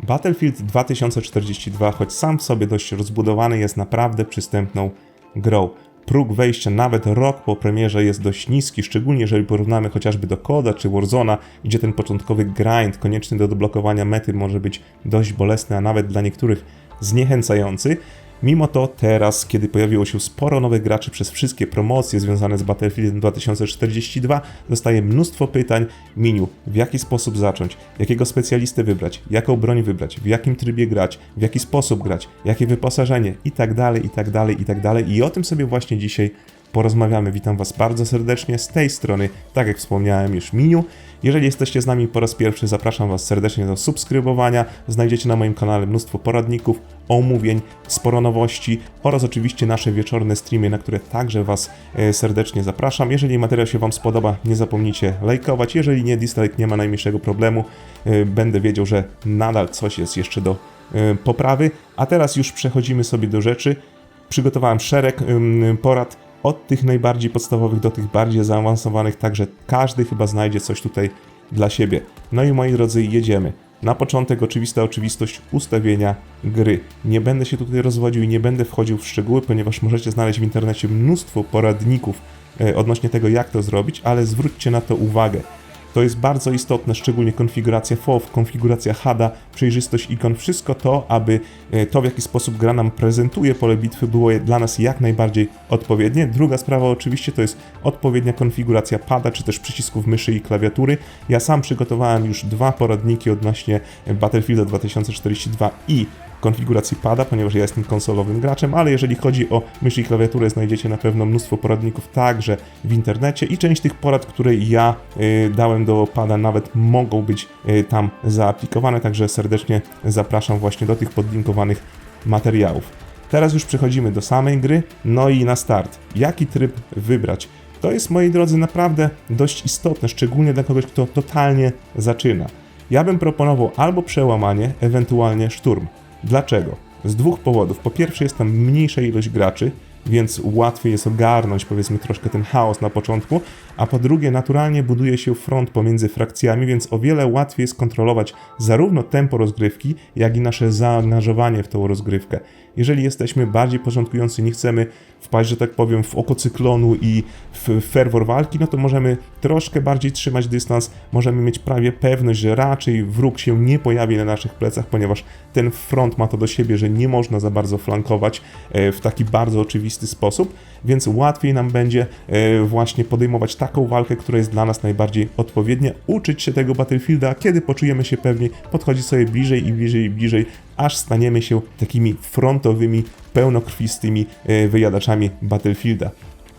Battlefield 2042, choć sam w sobie dość rozbudowany, jest naprawdę przystępną grą. Próg wejścia nawet rok po premierze jest dość niski, szczególnie jeżeli porównamy chociażby do Koda czy Warzona, gdzie ten początkowy grind konieczny do odblokowania mety może być dość bolesny, a nawet dla niektórych zniechęcający. Mimo to teraz, kiedy pojawiło się sporo nowych graczy przez wszystkie promocje związane z Battlefieldem 2042, dostaję mnóstwo pytań. Miniu, w jaki sposób zacząć? Jakiego specjalistę wybrać? Jaką broń wybrać? W jakim trybie grać? W jaki sposób grać? Jakie wyposażenie? I tak dalej, i tak dalej, i tak dalej. I o tym sobie właśnie dzisiaj porozmawiamy. Witam Was bardzo serdecznie z tej strony, tak jak wspomniałem już Miniu. Jeżeli jesteście z nami po raz pierwszy, zapraszam Was serdecznie do subskrybowania. Znajdziecie na moim kanale mnóstwo poradników, omówień, sporo nowości oraz oczywiście nasze wieczorne streamy, na które także Was e, serdecznie zapraszam. Jeżeli materiał się Wam spodoba, nie zapomnijcie lajkować. Jeżeli nie, dislike nie ma najmniejszego problemu. E, Będę wiedział, że nadal coś jest jeszcze do e, poprawy. A teraz już przechodzimy sobie do rzeczy. Przygotowałem szereg porad od tych najbardziej podstawowych do tych bardziej zaawansowanych, także każdy chyba znajdzie coś tutaj dla siebie. No i moi drodzy, jedziemy. Na początek oczywista oczywistość ustawienia gry. Nie będę się tutaj rozwodził i nie będę wchodził w szczegóły, ponieważ możecie znaleźć w internecie mnóstwo poradników e, odnośnie tego, jak to zrobić, ale zwróćcie na to uwagę. To jest bardzo istotne, szczególnie konfiguracja FOV, konfiguracja HADA, przejrzystość ikon, wszystko to, aby e, to, w jaki sposób gra nam prezentuje pole bitwy, było dla nas jak najbardziej odpowiednie. Druga sprawa oczywiście to jest odpowiednia konfiguracja pada, czy też przycisków myszy i klawiatury. Ja sam przygotowałem już dwa poradniki odnośnie Battlefielda 2042 i konfiguracji pada, ponieważ ja jestem konsolowym graczem, ale jeżeli chodzi o mysz i klawiaturę, znajdziecie na pewno mnóstwo poradników także w internecie i część tych porad, które ja y, dałem do pada, nawet mogą być y, tam zaaplikowane, także serdecznie zapraszam właśnie do tych podlinkowanych materiałów. Teraz już przechodzimy do samej gry, no i na start. Jaki tryb wybrać? To jest, moi drodzy, naprawdę dość istotne, szczególnie dla kogoś, kto totalnie zaczyna. Ja bym proponował albo przełamanie, ewentualnie szturm. Dlaczego? Z dwóch powodów. Po pierwsze, jest tam mniejsza ilość graczy, więc łatwiej jest ogarnąć, powiedzmy, troszkę ten chaos na początku, a po drugie, naturalnie buduje się front pomiędzy frakcjami, więc o wiele łatwiej jest kontrolować zarówno tempo rozgrywki, jak i nasze zaangażowanie w tą rozgrywkę. Jeżeli jesteśmy bardziej porządkujący, nie chcemy wpaść, że tak powiem, w oko cyklonu i w ferwor walki, no to możemy troszkę bardziej trzymać dystans, możemy mieć prawie pewność, że raczej wróg się nie pojawi na naszych plecach, ponieważ ten front ma to do siebie, że nie można za bardzo flankować e, w taki bardzo oczywisty sposób, więc łatwiej nam będzie e, właśnie podejmować taką walkę, która jest dla nas najbardziej odpowiednia, uczyć się tego Battlefielda, kiedy poczujemy się pewni, podchodzić sobie bliżej i bliżej i bliżej, aż staniemy się takimi frontowymi, pełnokrwistymi e, wyjadaczami Battlefielda.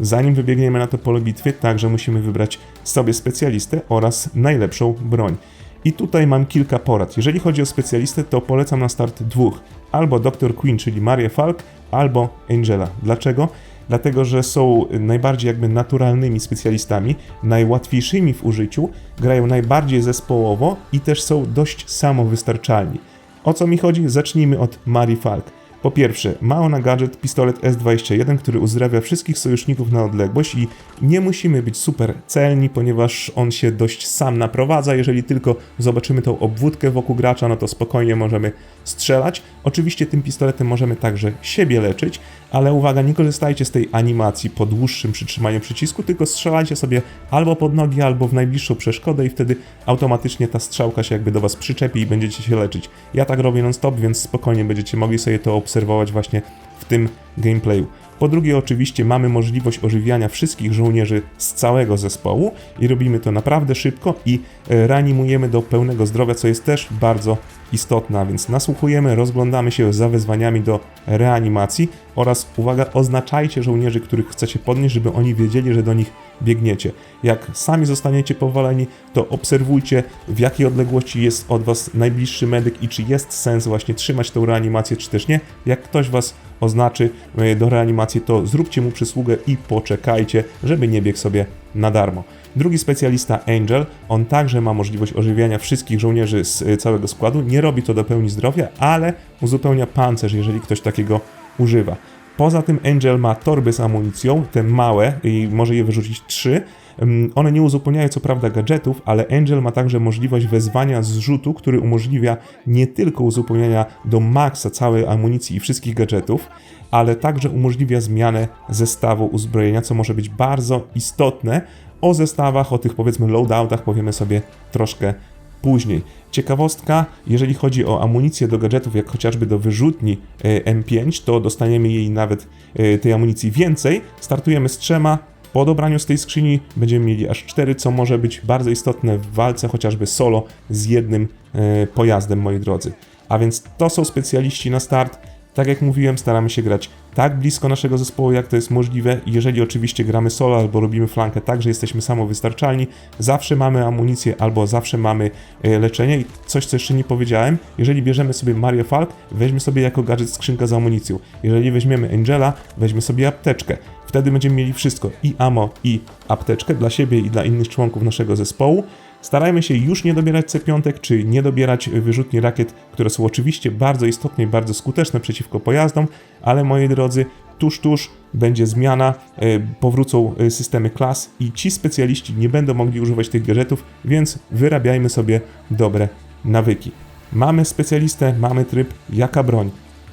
Zanim wybiegniemy na to pole bitwy, także musimy wybrać sobie specjalistę oraz najlepszą broń. I tutaj mam kilka porad. Jeżeli chodzi o specjalistę, to polecam na start dwóch. Albo Dr. Queen, czyli Marię Falk, albo Angela. Dlaczego? Dlatego, że są najbardziej jakby naturalnymi specjalistami, najłatwiejszymi w użyciu, grają najbardziej zespołowo i też są dość samowystarczalni. O co mi chodzi? Zacznijmy od Marii Falk. Po pierwsze, ma ona gadżet pistolet S21, który uzdrawia wszystkich sojuszników na odległość i nie musimy być super celni, ponieważ on się dość sam naprowadza. Jeżeli tylko zobaczymy tą obwódkę wokół gracza, no to spokojnie możemy strzelać. Oczywiście tym pistoletem możemy także siebie leczyć, ale uwaga, nie korzystajcie z tej animacji po dłuższym przytrzymaniu przycisku, tylko strzelajcie sobie albo pod nogi, albo w najbliższą przeszkodę i wtedy automatycznie ta strzałka się jakby do was przyczepi i będziecie się leczyć. Ja tak robię non-stop, więc spokojnie będziecie mogli sobie to obserwować właśnie tym gameplayu. Po drugie, oczywiście mamy możliwość ożywiania wszystkich żołnierzy z całego zespołu i robimy to naprawdę szybko i e, reanimujemy do pełnego zdrowia, co jest też bardzo istotne, więc nasłuchujemy, rozglądamy się za wezwaniami do reanimacji oraz, uwaga, oznaczajcie żołnierzy, których chcecie podnieść, żeby oni wiedzieli, że do nich biegniecie. Jak sami zostaniecie powaleni, to obserwujcie, w jakiej odległości jest od was najbliższy medyk i czy jest sens właśnie trzymać tę reanimację, czy też nie. Jak ktoś was oznaczy e, do reanimacji, to zróbcie mu przysługę i poczekajcie, żeby nie biegł sobie na darmo. Drugi specjalista, Angel, on także ma możliwość ożywiania wszystkich żołnierzy z e, całego składu. Nie robi to do pełni zdrowia, ale uzupełnia pancerz, jeżeli ktoś takiego używa. Poza tym Angel ma torby z amunicją, te małe i może je wyrzucić trzy, Ym, One nie uzupełniają co prawda gadżetów, ale Angel ma także możliwość wezwania zrzutu, który umożliwia nie tylko uzupełniania do maksa całej amunicji i wszystkich gadżetów, ale także umożliwia zmianę zestawu uzbrojenia, co może być bardzo istotne. O zestawach, o tych powiedzmy loadoutach powiemy sobie troszkę później. Ciekawostka, jeżeli chodzi o amunicję do gadżetów, jak chociażby do wyrzutni e, M5, to dostaniemy jej nawet e, tej amunicji więcej. Startujemy z trzema. Po dobraniu z tej skrzyni będziemy mieli aż cztery, co może być bardzo istotne w walce chociażby solo z jednym e, pojazdem, moi drodzy. A więc to są specjaliści na start. Tak jak mówiłem, staramy się grać tak blisko naszego zespołu, jak to jest możliwe. Jeżeli oczywiście gramy solo albo robimy flankę tak, że jesteśmy samowystarczalni, zawsze mamy amunicję albo zawsze mamy e, leczenie. I coś, co jeszcze nie powiedziałem, jeżeli bierzemy sobie Mario Falk, weźmy sobie jako gadżet skrzynkę z amunicją. Jeżeli weźmiemy Angela, weźmy sobie apteczkę. Wtedy będziemy mieli wszystko, i ammo, i apteczkę dla siebie i dla innych członków naszego zespołu. Starajmy się już nie dobierać C5, czy nie dobierać wyrzutni rakiet, które są oczywiście bardzo istotne i bardzo skuteczne przeciwko pojazdom, ale moi drodzy, tuż, tuż będzie zmiana, e, powrócą e, systemy klas i ci specjaliści nie będą mogli używać tych gadżetów, więc wyrabiajmy sobie dobre nawyki. Mamy specjalistę, mamy tryb, jaka broń?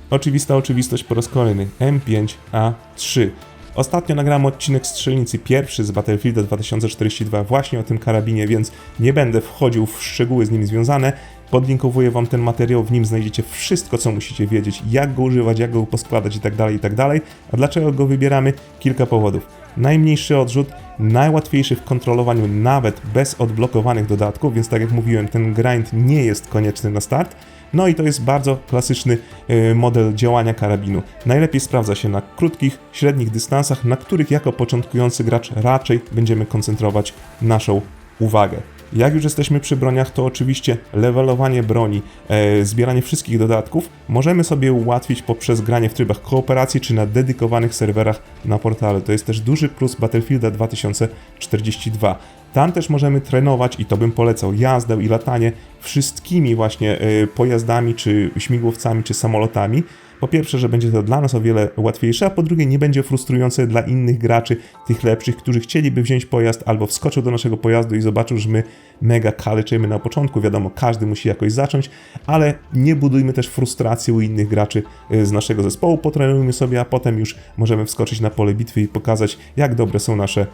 Oczywista oczywistość po raz kolejny, M5A3. Ostatnio nagrałem odcinek strzelnicy pierwszy z Battlefielda 2042 właśnie o tym karabinie, więc nie będę wchodził w szczegóły z nim związane. Podlinkowuję wam ten materiał, w nim znajdziecie wszystko, co musicie wiedzieć, jak go używać, jak go poskładać itd., itd. A dlaczego go wybieramy? Kilka powodów. Najmniejszy odrzut, najłatwiejszy w kontrolowaniu nawet bez odblokowanych dodatków, więc tak jak mówiłem, ten grind nie jest konieczny na start. No i to jest bardzo klasyczny y, model działania karabinu. Najlepiej sprawdza się na krótkich, średnich dystansach, na których jako początkujący gracz raczej będziemy koncentrować naszą uwagę. Jak już jesteśmy przy broniach, to oczywiście levelowanie broni, e, zbieranie wszystkich dodatków możemy sobie ułatwić poprzez granie w trybach kooperacji czy na dedykowanych serwerach na portalu. To jest też duży plus Battlefielda 2042. Tam też możemy trenować i to bym polecał jazdę i latanie wszystkimi właśnie e, pojazdami, czy śmigłowcami, czy samolotami. Po pierwsze, że będzie to dla nas o wiele łatwiejsze, a po drugie, nie będzie frustrujące dla innych graczy, tych lepszych, którzy chcieliby wziąć pojazd albo wskoczył do naszego pojazdu i zobaczył, że my mega kaleczymy na początku. Wiadomo, każdy musi jakoś zacząć, ale nie budujmy też frustracji u innych graczy e, z naszego zespołu. Potrenujmy sobie, a potem już możemy wskoczyć na pole bitwy i pokazać, jak dobre są nasze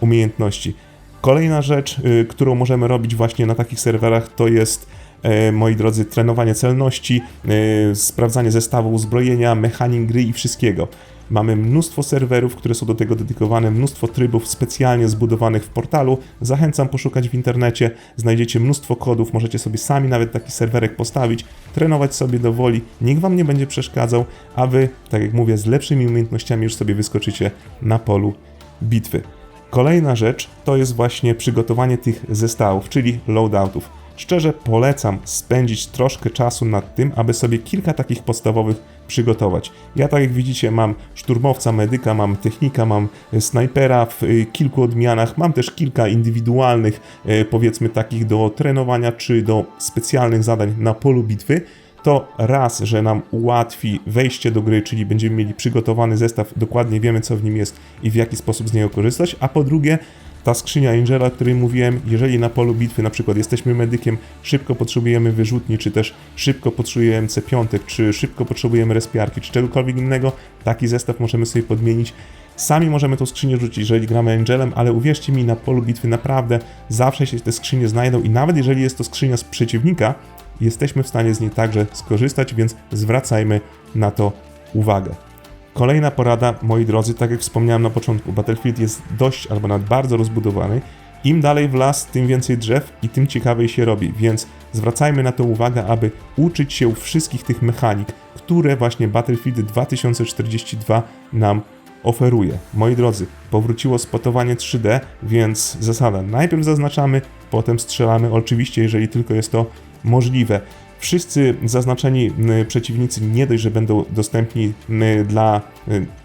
umiejętności. Kolejna rzecz, y, którą możemy robić właśnie na takich serwerach, to jest e, moi drodzy, trenowanie celności, e, sprawdzanie zestawu uzbrojenia, mechanik gry i wszystkiego. Mamy mnóstwo serwerów, które są do tego dedykowane, mnóstwo trybów specjalnie zbudowanych w portalu. Zachęcam poszukać w internecie, znajdziecie mnóstwo kodów, możecie sobie sami nawet taki serwerek postawić, trenować sobie do woli, nikt wam nie będzie przeszkadzał, a wy, tak jak mówię, z lepszymi umiejętnościami już sobie wyskoczycie na polu bitwy. Kolejna rzecz to jest właśnie przygotowanie tych zestawów, czyli loadoutów. Szczerze polecam spędzić troszkę czasu nad tym, aby sobie kilka takich podstawowych przygotować. Ja tak jak widzicie mam szturmowca, medyka, mam technika, mam snajpera w y, kilku odmianach, mam też kilka indywidualnych y, powiedzmy takich do trenowania czy do specjalnych zadań na polu bitwy to raz, że nam ułatwi wejście do gry, czyli będziemy mieli przygotowany zestaw, dokładnie wiemy co w nim jest i w jaki sposób z niego korzystać, a po drugie, ta skrzynia Angela, o której mówiłem, jeżeli na polu bitwy na przykład jesteśmy medykiem, szybko potrzebujemy wyrzutni, czy też szybko potrzebujemy C5, czy szybko potrzebujemy respiarki, czy czegokolwiek innego, taki zestaw możemy sobie podmienić. Sami możemy tą skrzynię rzucić, jeżeli gramy Angelem, ale uwierzcie mi, na polu bitwy naprawdę zawsze się te skrzynie znajdą i nawet jeżeli jest to skrzynia z przeciwnika, jesteśmy w stanie z niej także skorzystać, więc zwracajmy na to uwagę. Kolejna porada, moi drodzy, tak jak wspomniałem na początku, Battlefield jest dość albo nawet bardzo rozbudowany. Im dalej w las, tym więcej drzew i tym ciekawiej się robi, więc zwracajmy na to uwagę, aby uczyć się wszystkich tych mechanik, które właśnie Battlefield 2042 nam oferuje. Moi drodzy, powróciło spotowanie 3D, więc zasada najpierw zaznaczamy, potem strzelamy, oczywiście jeżeli tylko jest to możliwe. Wszyscy zaznaczeni przeciwnicy nie dość, że będą dostępni dla,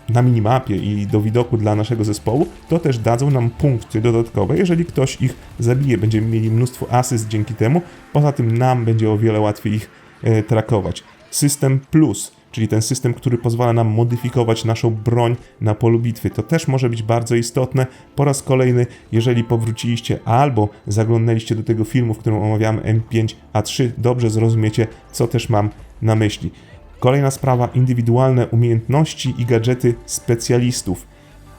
na minimapie i do widoku dla naszego zespołu, to też dadzą nam punkty dodatkowe, jeżeli ktoś ich zabije. Będziemy mieli mnóstwo asyst dzięki temu, poza tym nam będzie o wiele łatwiej ich e, trakować. System Plus, czyli ten system, który pozwala nam modyfikować naszą broń na polu bitwy. To też może być bardzo istotne. Po raz kolejny, jeżeli powróciliście albo zaglądnęliście do tego filmu, w którym omawiamy M5A3, dobrze zrozumiecie, co też mam na myśli. Kolejna sprawa, indywidualne umiejętności i gadżety specjalistów.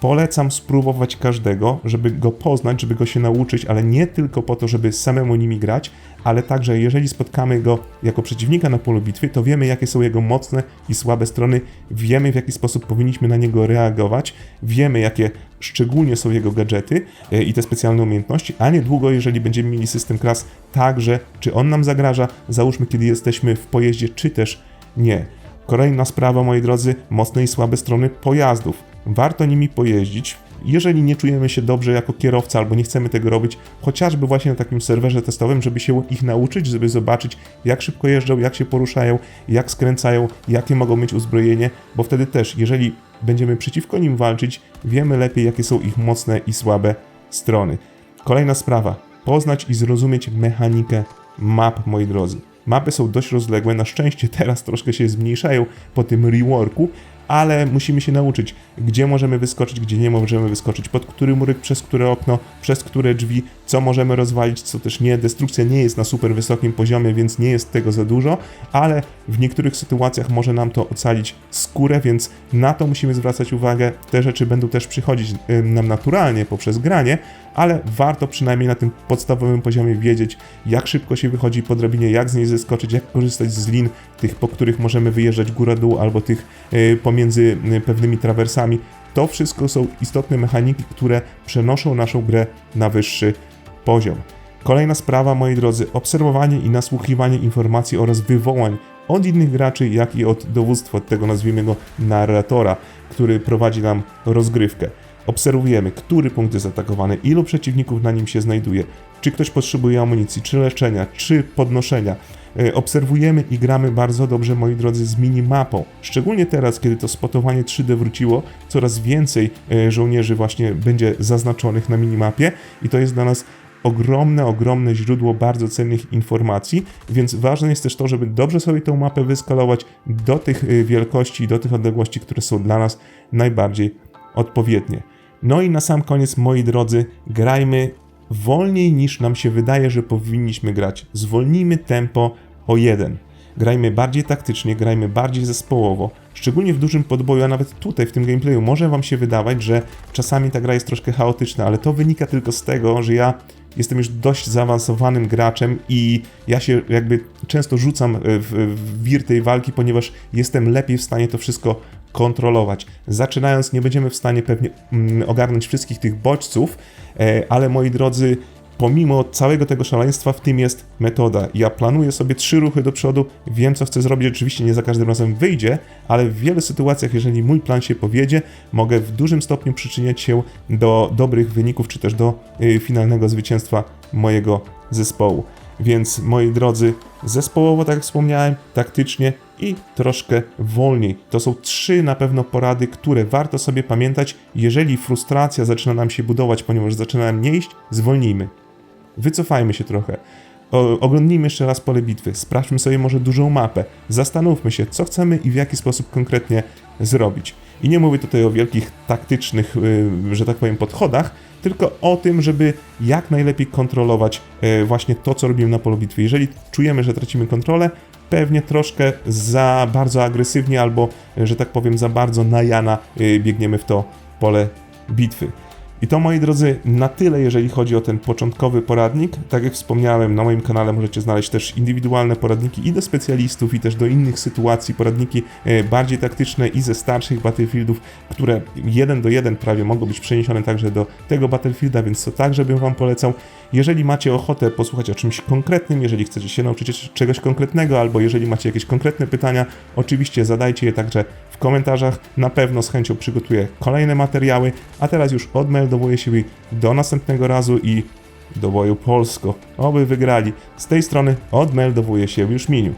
Polecam spróbować każdego, żeby go poznać, żeby go się nauczyć, ale nie tylko po to, żeby samemu nimi grać, ale także jeżeli spotkamy go jako przeciwnika na polu bitwy, to wiemy jakie są jego mocne i słabe strony, wiemy w jaki sposób powinniśmy na niego reagować, wiemy jakie szczególnie są jego gadżety e, i te specjalne umiejętności, a niedługo, jeżeli będziemy mieli system klas, także czy on nam zagraża, załóżmy kiedy jesteśmy w pojeździe, czy też nie. Kolejna sprawa, moi drodzy, mocne i słabe strony pojazdów. Warto nimi pojeździć. Jeżeli nie czujemy się dobrze jako kierowca albo nie chcemy tego robić, chociażby właśnie na takim serwerze testowym, żeby się ich nauczyć, żeby zobaczyć, jak szybko jeżdżą, jak się poruszają, jak skręcają, jakie mogą mieć uzbrojenie, bo wtedy też, jeżeli będziemy przeciwko nim walczyć, wiemy lepiej, jakie są ich mocne i słabe strony. Kolejna sprawa. Poznać i zrozumieć mechanikę map, moi drodzy. Mapy są dość rozległe, na szczęście teraz troszkę się zmniejszają po tym reworku, ale musimy się nauczyć, gdzie możemy wyskoczyć, gdzie nie możemy wyskoczyć, pod który murek, przez które okno, przez które drzwi, co możemy rozwalić, co też nie. Destrukcja nie jest na super wysokim poziomie, więc nie jest tego za dużo, ale w niektórych sytuacjach może nam to ocalić skórę, więc na to musimy zwracać uwagę. Te rzeczy będą też przychodzić nam naturalnie poprzez granie, ale warto przynajmniej na tym podstawowym poziomie wiedzieć, jak szybko się wychodzi po drabinie, jak z niej zeskoczyć, jak korzystać z lin, tych po których możemy wyjeżdżać góra-dół, albo tych y, pomiędzy y, pewnymi trawersami. To wszystko są istotne mechaniki, które przenoszą naszą grę na wyższy poziom. Kolejna sprawa, moi drodzy, obserwowanie i nasłuchiwanie informacji oraz wywołań od innych graczy, jak i od dowództwa, od tego nazwijmy go narratora, który prowadzi nam rozgrywkę. Obserwujemy, który punkt jest atakowany, ilu przeciwników na nim się znajduje, czy ktoś potrzebuje amunicji, czy leczenia, czy podnoszenia. E, obserwujemy i gramy bardzo dobrze, moi drodzy, z minimapą. Szczególnie teraz, kiedy to spotowanie 3D wróciło, coraz więcej e, żołnierzy właśnie będzie zaznaczonych na minimapie i to jest dla nas ogromne, ogromne źródło bardzo cennych informacji, więc ważne jest też to, żeby dobrze sobie tę mapę wyskalować do tych e, wielkości, do tych odległości, które są dla nas najbardziej odpowiednie. No i na sam koniec, moi drodzy, grajmy wolniej niż nam się wydaje, że powinniśmy grać. Zwolnijmy tempo o jeden. Grajmy bardziej taktycznie, grajmy bardziej zespołowo, szczególnie w dużym podboju, a nawet tutaj w tym gameplayu może wam się wydawać, że czasami ta gra jest troszkę chaotyczna, ale to wynika tylko z tego, że ja jestem już dość zaawansowanym graczem i ja się jakby często rzucam w, w wir tej walki, ponieważ jestem lepiej w stanie to wszystko kontrolować. Zaczynając, nie będziemy w stanie pewnie mm, ogarnąć wszystkich tych bodźców, e, ale moi drodzy, pomimo całego tego szaleństwa, w tym jest metoda. Ja planuję sobie trzy ruchy do przodu, wiem co chcę zrobić, oczywiście nie za każdym razem wyjdzie, ale w wielu sytuacjach, jeżeli mój plan się powiedzie, mogę w dużym stopniu przyczyniać się do dobrych wyników, czy też do y, finalnego zwycięstwa mojego zespołu. Więc moi drodzy, zespołowo, tak jak wspomniałem, taktycznie i troszkę wolniej. To są trzy na pewno porady, które warto sobie pamiętać, jeżeli frustracja zaczyna nam się budować, ponieważ zaczyna nam nie iść, zwolnijmy. Wycofajmy się trochę. O, oglądnijmy jeszcze raz pole bitwy, sprawdźmy sobie może dużą mapę, zastanówmy się, co chcemy i w jaki sposób konkretnie zrobić. I nie mówię tutaj o wielkich taktycznych, yy, że tak powiem, podchodach, tylko o tym, żeby jak najlepiej kontrolować yy, właśnie to, co robimy na polu bitwy. Jeżeli czujemy, że tracimy kontrolę, pewnie troszkę za bardzo agresywnie albo, że tak powiem, za bardzo na Jana yy, biegniemy w to pole bitwy. I to moi drodzy, na tyle jeżeli chodzi o ten początkowy poradnik. Tak jak wspomniałem, na moim kanale możecie znaleźć też indywidualne poradniki i do specjalistów, i też do innych sytuacji, poradniki e, bardziej taktyczne i ze starszych Battlefieldów, które jeden do jeden prawie mogą być przeniesione także do tego Battlefielda, więc to także bym Wam polecał. Jeżeli macie ochotę posłuchać o czymś konkretnym, jeżeli chcecie się nauczyć czegoś konkretnego, albo jeżeli macie jakieś konkretne pytania, oczywiście zadajcie je także w komentarzach. Na pewno z chęcią przygotuję kolejne materiały, a teraz już odmeldowuję się do następnego razu i do boju Polsko. Oby wygrali. Z tej strony odmeldowuję się już Miniu.